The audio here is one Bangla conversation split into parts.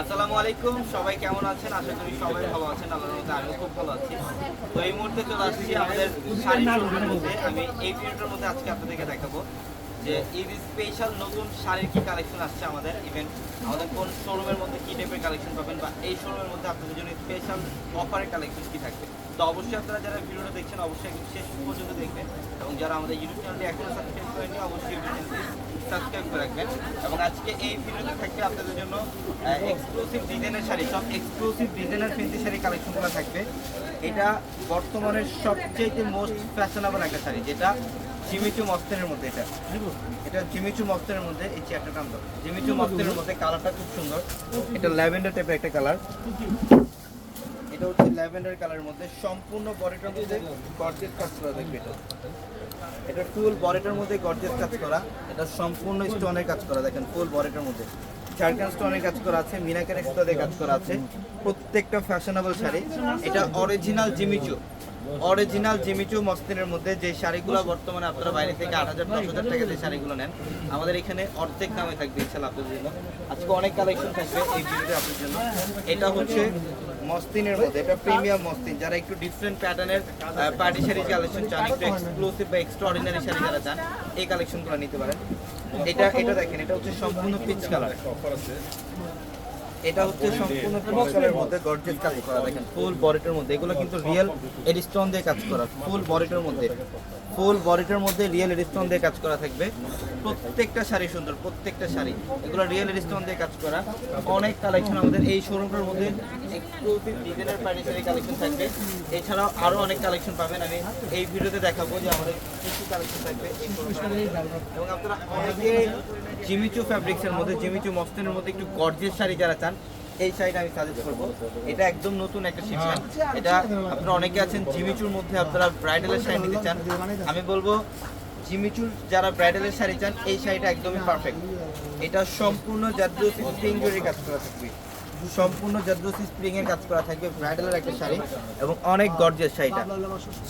আসসালামু আলাইকুম, সবাই কেমন আছেন? আশা করি সবাই ভালো আছেন, আল্লাহর মধ্যে আমিও খুব ভালো আছি। তো এই মুহূর্তে চলে আসছি আমাদের শাড়ি শোরুমের মধ্যে। আমি এই ভিডিওটার মধ্যে আজকে আপনাদেরকে দেখাবো যে ঈদ স্পেশাল নতুন শাড়ির কি কালেকশন আসছে আমাদের ইভেন আমাদের কোন শোরুমের মধ্যে কি টাইপের কালেকশন পাবেন বা এই শোরুমের মধ্যে আপনাদের জন্য স্পেশাল অফারের কালেকশন কি থাকবে। তো অবশ্যই আপনারা যারা ভিডিওটা দেখছেন, অবশ্যই একদম শেষ পর্যন্ত দেখবেন এবং যারা আমাদের ইউটিউব চ্যানেলটি এখনও সাবস্ক্রাইব করেনি অবশ্যই সাবস্ক্রাইব করে রাখবেন এবং আজকে এই ভিডিওতে থাকবে আপনাদের জন্য এক্সক্লুসিভ ডিজাইনের শাড়ি, সব এক্সক্লুসিভ ডিজাইনের ফেন্সি শাড়ি কালেকশনগুলো থাকবে। এটা বর্তমানের সবচেয়ে মোস্ট ফ্যাশনেবল একটা শাড়ি, যেটা জিমিচু মস্তেনের মধ্যে এটা। এটা জিমিচু মস্তেনের মধ্যে, এই চেয়ারটার নাম দাও। জিমিচু মস্তেনের মধ্যে কালারটা খুব সুন্দর। এটা ল্যাভেন্ডার টাইপের একটা কালার এটা হচ্ছে ল্যাভেন্ডার কালারের মধ্যে সম্পূর্ণ বডিটার মধ্যে গর্জেস কাজ করা থাকবে এটা। এটা ফুল বডিটার মধ্যে গর্জেস কাজ করা। এটা সম্পূর্ণ স্টোনের কাজ করা, দেখেন ফুল বডিটার মধ্যে। ঝাড়খান স্টোনের কাজ করা আছে, মিনাকের স্টোনের কাজ করা আছে। প্রত্যেকটা ফ্যাশনেবল শাড়ি। এটা original Jimmy Choo original Jimmy Choo মস্তিনের মধ্যে যে শাড়িগুলো বর্তমানে আপনারা বাইরে থেকে আট হাজার, দশ হাজার টাকা যে শাড়িগুলো নেন, আমাদের এখানে অর্ধেক দামে থাকবে ইনশাল্লাহ আপনাদের জন্য। আজকে অনেক কালেকশন থাকবে এই ভিডিওতে আপনাদের জন্য। এটা হচ্ছে মস্তিনের মধ্যে, এটা প্রিমিয়াম মস্তিন, যারা একটু ডিফারেন্ট প্যাটার্নের পার্টি শাড়ি কালেকশন চান, একটু এক্সক্লুসিভ বা এক্সট্রাঅর্ডিনারি শাড়ি যারা চান, এই কালেকশনগুলো নিতে পারেন। এটা এটা দেখেন, এটা হচ্ছে সম্পূর্ণ পিচ কালার এটা হচ্ছে সম্পূর্ণ কালারের মধ্যে গর্জেস কাজ করা দেখেন ফুল বডিটার মধ্যে। এগুলো কিন্তু রিয়েল এডিস্টোন দিয়ে কাজ করা ফুল বডিটার মধ্যে। ফুল বডিটার মধ্যে রিয়েল এডিস্টোন দিয়ে কাজ করা থাকবে। প্রত্যেকটা শাড়ি সুন্দর প্রত্যেকটা শাড়ি। এগুলো রিয়েল এডিস্টোন দিয়ে কাজ করা। অনেক কালেকশন আমাদের এই শোরুমটার মধ্যে এক্সক্লুসিভ ডিজাইনার শাড়ি কালেকশন থাকবে। এছাড়াও আরও অনেক কালেকশন পাবেন। আমি এই ভিডিওতে দেখাবো যে আমাদের কি কি কালেকশন থাকবে এবং আপনারা অনেকে জিমিচু ফ্যাব্রিক্সের মধ্যে, জিমিচু মস্তিনের মধ্যে একটু গর্জিয়াস শাড়ি যারা চান, এই শাড়িটা আমি সাজেস্ট করব। এটা একদম নতুন একটা শিপমেন্ট এটা আপনারা অনেকে আছেন জিমিচুর মধ্যে, আপনারা ব্রাইডালের শাড়ি নিতে চান। আমি বলব, জিমিচুর যারা ব্রাইডালের শাড়ি চান, এই শাড়িটা একদমই পারফেক্ট এটা সম্পূর্ণ জাদ্রসি স্প্রিং জরি কাজ করা থাকবে। সম্পূর্ণ জাদ্রসি স্প্রিং এর কাজ করা থাকবে ব্রাইডালের একটা শাড়ি এবং অনেক গর্জিয়াস শাড়িটা।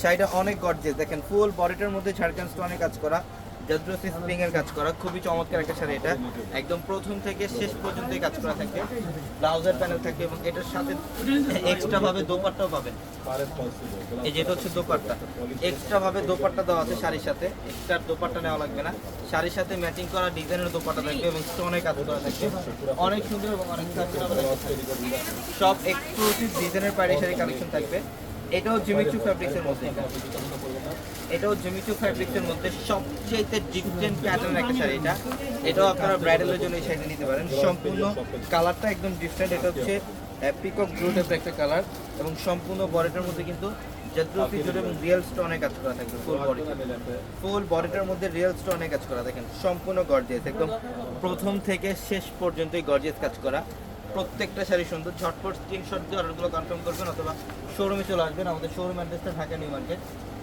শাড়িটা অনেক গর্জিয়াস দেখেন ফুল বডিটার মধ্যে ঝাড়খান স্টোনের কাজ করা। জাদ্রসি স্প্রিং এর কাজ করা। খুবই চমৎকার একটা শাড়ি এটা। একদম প্রথম থেকে শেষ পর্যন্ত কাজ করা থাকবে ব্লাউজের প্যানেল থাকবে এবং এটার সাথে এক্সট্রা ভাবে দোপাট্টাও পাবেন। এই যেটা হচ্ছে দোপাট্টা। এক্সট্রা ভাবে দোপাট্টা দেওয়া আছে শাড়ির সাথে। এক্সট্রা দোপাট্টা নেওয়া লাগবে না। শাড়ির সাথে ম্যাচিং করা ডিজাইনের দোপাট্টা থাকবে এবং স্টোনের কাজ করা থাকবে। অনেক সুন্দর এবং অনেক। সব এক্সক্লুসিভ ডিজাইনের পাড়ি শাড়ি কালেকশন থাকবে। এটাও জিমিচু ফ্যাব্রিক্সের মধ্যে। এটাও জিমিচু ফ্যাব্রিক্সের মধ্যে সবচেয়ে ডিফারেন্ট প্যাটার্ন একটা শাড়ি এটা। এটাও আপনারা ব্রাইডালের জন্য এই শাড়িটা নিতে পারেন। সম্পূর্ণ কালারটা একদম ডিফারেন্ট এটা হচ্ছে পিকক ব্লু টাইপের একটা কালার এবং সম্পূর্ণ বডিটার মধ্যে কিন্তু কাজ করা ফুল বডি ফুল মধ্যে কাজ করা। দেখেন, সম্পূর্ণ গর্জিয়াস একদম প্রথম থেকে শেষ পর্যন্তই গর্জিয়াস কাজ করা। প্রত্যেকটা শাড়ি সুন্দর। ঝটপট স্ক্রিনশট দিয়ে অর্ডারগুলো কনফার্ম করবেন অথবা শোরুমে চলে আসবেন। আমাদের শোরুম অ্যাড্রেসটা ঢাকা নিউ মার্কেট।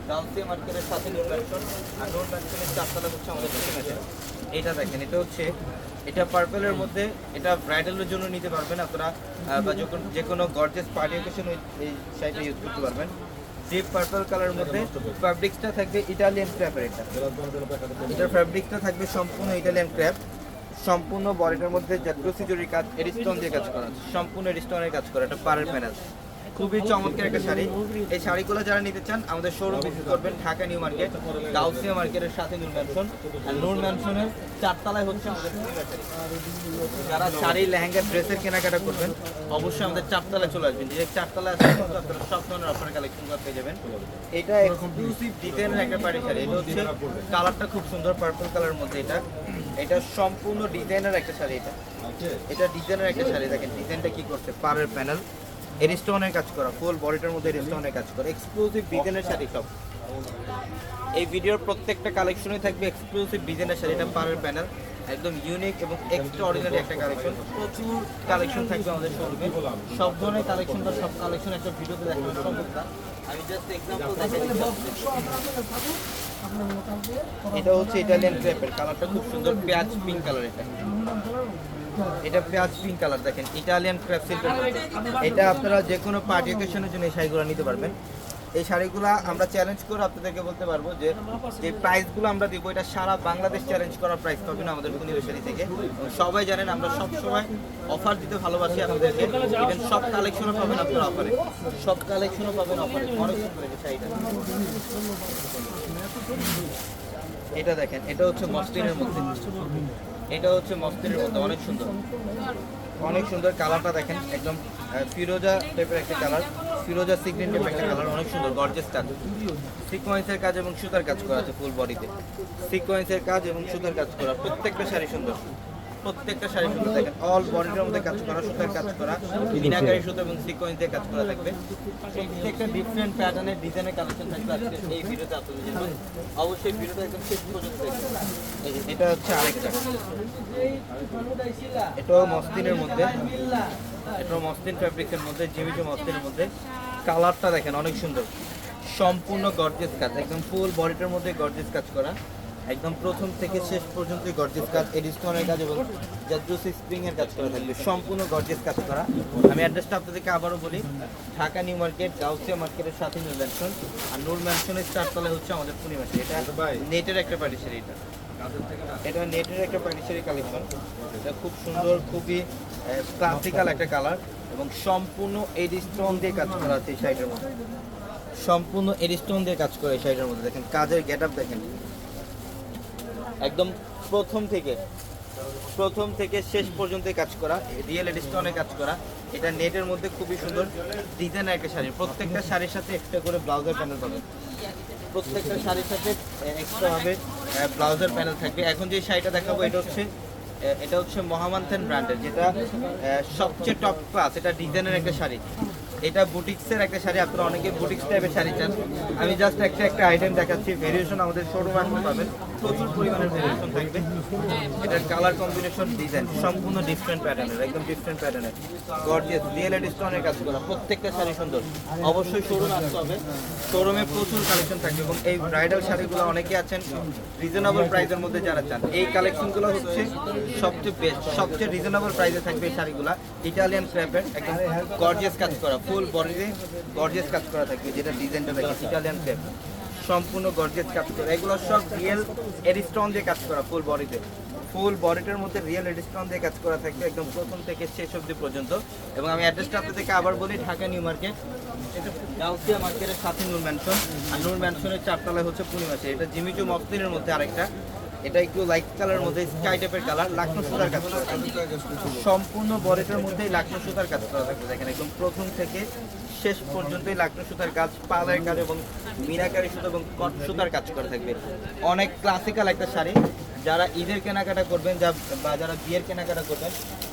গাউসিয়া মার্কেটের সাথে নিউ ম্যানশন আর নোট ম্যানশনের চারতলা হচ্ছে আমাদের এটা দেখেন, এটা হচ্ছে, এটা পার্পেলের মধ্যে, এটা ব্রাইডালের জন্য নিতে পারবেন আপনারা বা যখন যে কোনো গর্জেস পার্টি অকেশন এই শাড়িটা ইউজ করতে পারবেন। ডিপ পার্পল কালারের মধ্যে ফ্যাব্রিক্সটা থাকবে ইটালিয়ান ক্র্যাপের এটা। এটার ফ্যাব্রিকটা থাকবে সম্পূর্ণ ইটালিয়ান ক্র্যাপ সম্পূর্ণ বডিটার মধ্যে জাতীয় সিজুরি কাজ এরিস্টোন দিয়ে কাজ করা। সম্পূর্ণ এরিস্টোনের কাজ করা, এটা পারের প্যানেল খুবই চমৎকার একটা শাড়ি। এই শাড়িগুলো যারা নিতে চান আমাদের শোরুম ভিজিট করবেন ঢাকা নিউ মার্কেট গাউসিয়া মার্কেটের সাথে নূর ম্যানশন আর নূর ম্যানশনের চারতলায় হচ্ছে আমাদের। যারা শাড়ি লেহেঙ্গা ড্রেসের কেনাকাটা করবেন অবশ্যই আমাদের চারতলায় চলে আসবেন। যে চারতলায় কিন্তু আপনারা সব ধরনের অফার কালেকশন পেয়ে যাবেন। এটা এক্সক্লুসিভ ডিজাইনের একটা পাড়ি শাড়ি। এটা হচ্ছে কালারটা খুব সুন্দর পার্পল কালারের মধ্যে এটা। এটা সম্পূর্ণ ডিজাইনের একটা শাড়ি এটা। এটা ডিজাইনের একটা শাড়ি। দেখেন ডিজাইনটা কি করছে? পাড়ের প্যানেল এরিস্টোনের কাজ করা ফুল বডিটার মধ্যে এরিস্টোনের কাজ করা এক্সক্লুসিভ ডিজাইনের শাড়ি সব। এই ভিডিওর প্রত্যেকটা কালেকশনে থাকবে এক্সক্লুসিভ ডিজাইনের শাড়ি, এটা পাড়ের প্যানেল একদম ইউনিক এবং এক্সট্রা অর্ডিনারি একটা কালেকশন প্রচুর কালেকশন থাকবে আমাদের শোরুমে সব ধরনের কালেকশন বা সব কালেকশন একটা ভিডিওতে দেখানো সম্ভব আমি জাস্ট এক্সাম্পল দেখাই এটা হচ্ছে ইটালিয়ান ক্রেপের কালারটা খুব সুন্দর, পেঁয়াজ পিঙ্ক কালার এটা এটা পেঁয়াজ পিঙ্ক কালার দেখেন ইটালিয়ান ক্রেপ সিল্কের এটা আপনারা যে কোনো পার্টি অকেশনের জন্য এই শাড়িগুলো নিতে পারবেন। এই শাড়িগুলা আমরা চ্যালেঞ্জ করে আপনাদেরকে বলতে পারব যে যে প্রাইসগুলো আমরা দিব, এটা সারা বাংলাদেশ চ্যালেঞ্জ করার প্রাইস পাবেন আমাদের পূর্ণিমা শাড়ি থেকে। সবাই জানেন, আমরা সব সময় অফার দিতে ভালোবাসি আপনাদেরকে। ইভেন সব কালেকশনও পাবেন আপনার অফারে সব কালেকশনও পাবেন অফারে অনেক সুন্দর এই শাড়িটা। এটা দেখেন, এটা হচ্ছে মসলিনের মধ্যে। এটা হচ্ছে মসলিনের মধ্যে অনেক সুন্দর। অনেক সুন্দর কালারটা দেখেন, একদম ফিরোজা টাইপের একটা কালার, ফিরোজা সিগ্রিন টাইপের একটা কালার, অনেক সুন্দর গর্জেস কাজ সিকোয়েন্সের কাজ এবং সুতার কাজ করা আছে ফুল বডিতে সিকোয়েন্সের কাজ এবং সুতার কাজ করা, প্রত্যেকটা শাড়ি সুন্দর। প্রত্যেকটা শাড়ি দেখেন অল বডিটার মধ্যে কাজ করা সুতার কাজ করা, বিনাকারি সুতা এবং সিকোয়েন্স দিয়ে কাজ করা থাকবে। প্রত্যেকটা ডিফারেন্ট প্যাটার্নের ডিজাইনের কালেকশন থাকবে আজকে এই ভিডিওতে আপনাদের জন্য। অবশ্যই ভিডিওটা একদম শেষ পর্যন্ত দেখবেন। এটা হচ্ছে আরেকটা। এটাও মসলিনের মধ্যে। এটাও মসলিন ফ্যাব্রিক্সের মধ্যে, জিমিজু মসলিনের মধ্যে। কালারটা দেখেন, অনেক সুন্দর। সম্পূর্ণ গর্জেস কাজ, একদম ফুল বডিটার মধ্যে গর্জেস কাজ করা। একদম প্রথম থেকে শেষ পর্যন্ত গর্জেস কাজ এডিস্টনের কাজ এবং জাদ্রুসি স্প্রিং এর কাজ করা থাকবে। সম্পূর্ণ গর্জেস কাজ করা। আমি অ্যাড্রেসটা আপনাদেরকে আবারও বলি। ঢাকা নিউ মার্কেট গাউসিয়া মার্কেটের সাথে নিউ ম্যানশন আর নূর ম্যানশনের চারতলায় হচ্ছে আমাদের পূর্ণিমাসী এটা নেটের একটা পার্টিশারি এটা। এটা নেটের একটা পার্টিশারি কালেকশন এটা খুব সুন্দর খুবই ক্লাসিক্যাল একটা কালার এবং সম্পূর্ণ এডি স্টোন দিয়ে কাজ করা আছে এই শাড়িটার মধ্যে। সম্পূর্ণ এডি স্টোন দিয়ে কাজ করা এই শাড়িটার মধ্যে। দেখেন কাজের গেট আপ দেখেন। একদম প্রথম থেকে প্রথম থেকে শেষ পর্যন্ত কাজ করা রিয়েল এডিস্টনে কাজ করা। এটা নেটের মধ্যে খুবই সুন্দর ডিজাইনের একটা শাড়ি। প্রত্যেকটা শাড়ির সাথে একটা করে ব্লাউজের প্যানেল পাবেন। প্রত্যেকটা শাড়ির সাথে এক্সট্রা হবে ব্লাউজের প্যানেল থাকবে। এখন যে শাড়িটা দেখাবো, এটা হচ্ছে এটা হচ্ছে মহামান্থন ব্র্যান্ডের, যেটা সবচেয়ে টপ ক্লাস এটা ডিজাইনের একটা শাড়ি। এটা বুটিক্সের একটা শাড়ি, আপনারা অনেকে বুটিক্স টাইপের শাড়ি চান। আমি জাস্ট একটা একটা আইটেম দেখাচ্ছি ভেরিয়েশন আমাদের শোরুম আসতে পাবেন। প্রচুর পরিমাণের থাকবে। এটার কালার কম্বিনেশন ডিজাইন সম্পূর্ণ ডিফারেন্ট প্যাটার্নের একদম ডিফারেন্ট প্যাটার্নের গর্জিয়াস রিয়েল স্টোনের কাজ করা প্রত্যেকটা শাড়ি সুন্দর অবশ্যই শোরুম শোরুমে প্রচুর কালেকশন থাকবে এবং এই ব্রাইডাল শাড়িগুলো অনেকে আছেন রিজনেবল প্রাইসের মধ্যে যারা চান, এই কালেকশনগুলো হচ্ছে সবচেয়ে বেস্ট সবচেয়ে রিজনেবল প্রাইসে থাকবে এই শাড়িগুলো। ইটালিয়ান ক্র্যাপের একদম গর্জিয়াস কাজ করা ফুল বডিতে গর্জিয়াস কাজ করা থাকবে, যেটা ডিজাইনটা দেখে ইটালিয়ান ক্র্যাপ সম্পূর্ণ গর্জিয়াস কাজ করা। এগুলো সব রিয়েল এডিস্টন দিয়ে কাজ করা ফুল বডিতে ফুল বডিটার মধ্যে রিয়েল এডিস্টন দিয়ে কাজ করা থাকবে একদম প্রথম থেকে শেষ অবধি পর্যন্ত। এবং আমি অ্যাড্রেসটা আপনাদেরকে আবার বলি, ঢাকা নিউ মার্কেট। গাউসিয়া মার্কেটের সাথে নূর ম্যানশন আর নূর ম্যানশনের চারতলায় হচ্ছে পূর্ণিমাসে এটা জিমিচু মফতিনের মধ্যে আরেকটা। এটা একটু লাইট কালারের মধ্যে স্কাই টাইপের কালার লাকনো সুতার কাজ করা। সম্পূর্ণ বডিটার মধ্যেই লাকনো সুতার কাজ করা থাকবে। দেখেন, একদম প্রথম থেকে শেষ পর্যন্তই লাকনো সুতার কাজ, পালের কাজ এবং মিনাকারি সুতা এবং কট সুতার কাজ করা থাকবে। অনেক ক্লাসিক্যাল একটা শাড়ি। যারা ঈদের কেনাকাটা করবেন, যা বা যারা বিয়ের কেনাকাটা করবেন,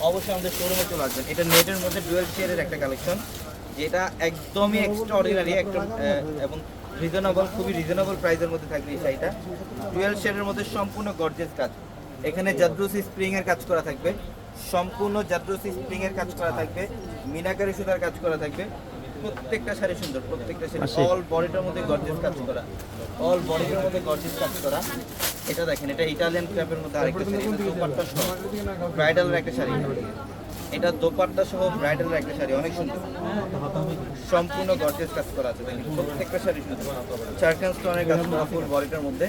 অবশ্যই আমাদের শোরুমে চলে আসবেন। এটা নেটের মধ্যে ডুয়েল শেয়ারের একটা কালেকশন যেটা একদমই এক্সট্রা অর্ডিনারি একদম এবং রিজনেবল খুবই রিজনেবল প্রাইসের মধ্যে থাকবে এই শাড়িটা। ডুয়েল শেডের মধ্যে সম্পূর্ণ গর্জেস কাজ। এখানে জাদ্রুসি স্প্রিং এর কাজ করা থাকবে। সম্পূর্ণ জাদ্রুসি স্প্রিং এর কাজ করা থাকবে। মিনাকারি সুতার কাজ করা থাকবে। প্রত্যেকটা শাড়ি সুন্দর প্রত্যেকটা শাড়ি। অল বডিটার মধ্যে গর্জেস কাজ করা। অল বডিটার মধ্যে গর্জেস কাজ করা। এটা দেখেন এটা ইটালিয়ান ক্র্যাপের মধ্যে আরেকটা শাড়ি এটা দোপাট্টা সহ। ব্রাইডালের একটা শাড়ি। এটা দোপাট্টা সহ ব্রাইডালের একটা শাড়ি অনেক সুন্দর। সম্পূর্ণ গর্জেস কাজ করা আছে দেখেন প্রত্যেকটা শাড়ি সুন্দর। চারখান স্টোনের কাজ করা ফুল বডিটার মধ্যে।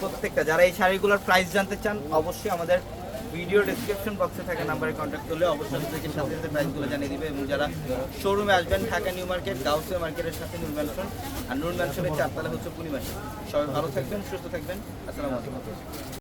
প্রত্যেকটা যারা এই শাড়িগুলোর প্রাইস জানতে চান অবশ্যই আমাদের ভিডিও ডিসক্রিপশন বক্সে থাকা নাম্বারে কন্ট্যাক্ট করলে অবশ্যই আপনাদেরকে সাথে সাথে প্রাইসগুলো জানিয়ে দিবে এবং যারা শোরুমে আসবেন, ঢাকা নিউ মার্কেট গাউসে মার্কেটের সাথে নূর ম্যানশন আর নূর ম্যানশনের চারতলা হচ্ছে পূর্ণিমাসে সবাই ভালো থাকবেন, সুস্থ থাকবেন। আসসালামু আলাইকুম।